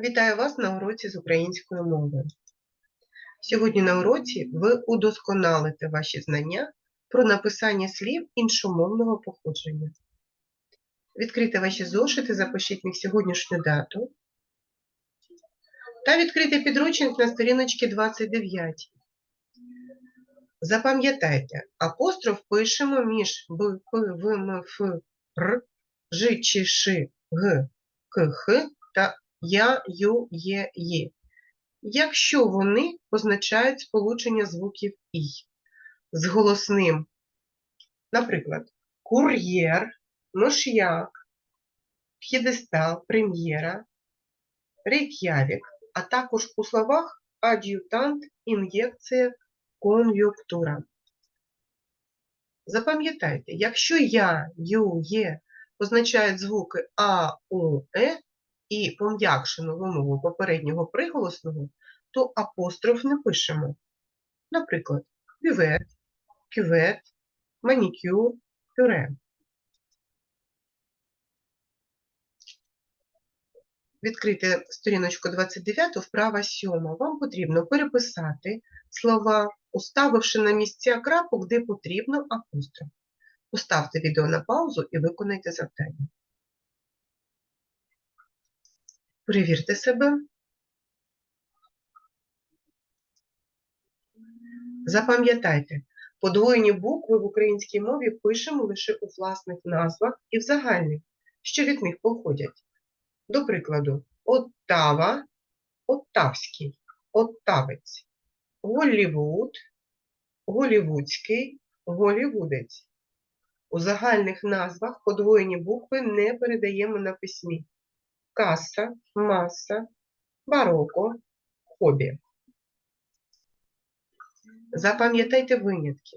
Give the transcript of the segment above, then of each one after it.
Вітаю вас на уроці з української мови. Сьогодні на уроці ви удосконалите ваші знання про написання слів іншомовного походження. Відкрийте ваші зошити, запишіть них сьогоднішню дату та відкрийте підручник на сторіночці 29. Запам'ятайте, апостроф пишемо між б, п, в, м, ф, р, ж, ч, ш, г, к, х та я, ю, є, є. Якщо вони позначають сполучення звуків і з голосним, наприклад, кур'єр, миш'як, п'єдестал, прем'єра, рейк'явік, а також у словах ад'ютант, ін'єкція, кон'юнктура. Запам'ятайте, якщо я, ю, є позначають звуки а, у, е, і пом'якшену вимову попереднього приголосного, то апостроф не пишемо. Наприклад, бювет, кювет, манікюр, пюре. Відкрийте сторіночку 29, вправа 7. Вам потрібно переписати слова, уставивши на місця крапок, де потрібно апостроф. Поставте відео на паузу і виконайте завдання. Перевірте себе. Запам'ятайте, подвоєні букви в українській мові пишемо лише у власних назвах і в загальних, що від них походять. До прикладу, Оттава, Оттавський, Оттавець, Голлівуд, Голівудський, Голівудець. У загальних назвах подвоєні букви не передаємо на письмі каса, маса, бароко, хобі. Запам'ятайте винятки.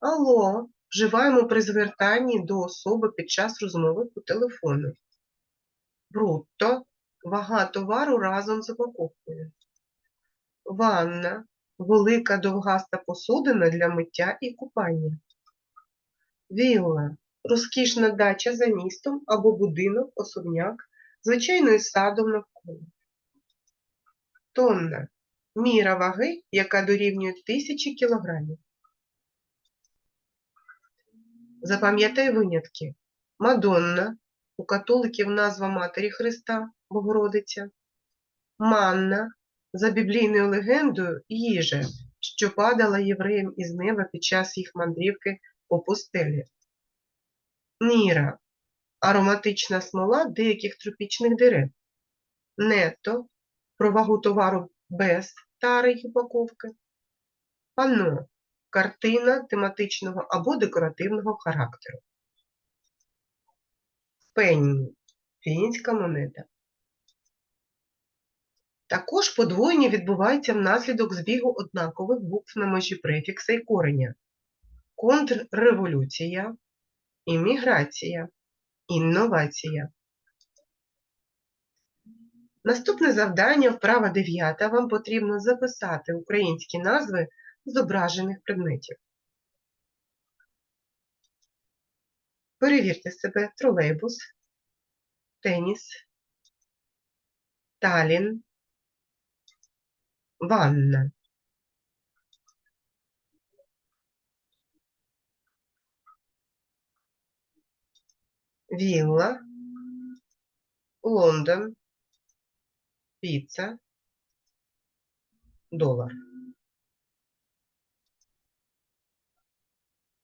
Алло, вживаємо при звертанні до особи під час розмови по телефону. Брутто вага товару разом з упаковкою. Ванна велика довгаста посудина для миття і купання. Вілла розкішна дача за містом або будинок, особняк, звичайно, із садом навколо. Тонна міра ваги, яка дорівнює тисячі кілограмів. Запам'ятай винятки. Мадонна, у католиків назва Матері Христа, Богородиця. Манна, за біблійною легендою, їжа, що падала євреям із неба під час їх мандрівки по пустелі. Ніра ароматична смола деяких тропічних дерев. Нетто про вагу товару без тари й упаковки. Панно картина тематичного або декоративного характеру. Пенні фінська монета. Також подвоєння відбувається внаслідок збігу однакових букв на межі префікса і кореня. Контрреволюція, імміграція, інновація. Наступне завдання, вправа 9, вам потрібно записати українські назви зображених предметів. Перевірте себе тролейбус, теніс, Талін, ванна. Вілла, Лондон, піца, долар.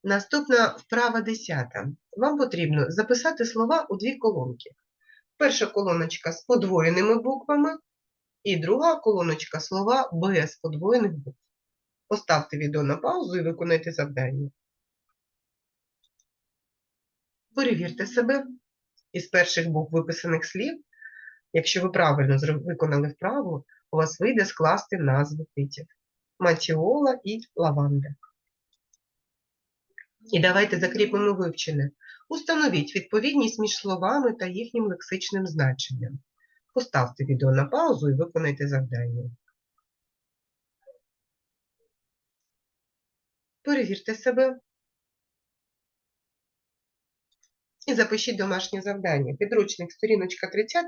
Наступна вправа 10. Вам потрібно записати слова у дві колонки. Перша колоночка з подвоєними буквами і друга колоночка слова без подвоєних букв. Поставте відео на паузу і виконайте завдання. Перевірте себе. Із перших букв виписаних слів, якщо ви правильно виконали вправу, у вас вийде скласти назви квітів. Матіола і лаванда. І давайте закріпимо вивчене. Установіть відповідність між словами та їхнім лексичним значенням. Поставте відео на паузу і виконайте завдання. Перевірте себе. І запишіть домашнє завдання. Підручник, сторіночка 30,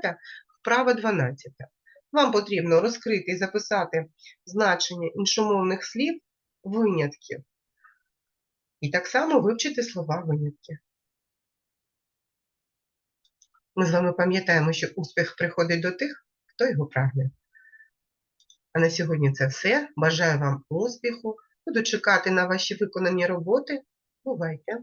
вправа 12. Вам потрібно розкрити і записати значення іншомовних слів винятків. І так само вивчити слова винятки. Ми з вами пам'ятаємо, що успіх приходить до тих, хто його прагне. А на сьогодні це все. Бажаю вам успіху. Буду чекати на ваші виконані роботи. Бувайте!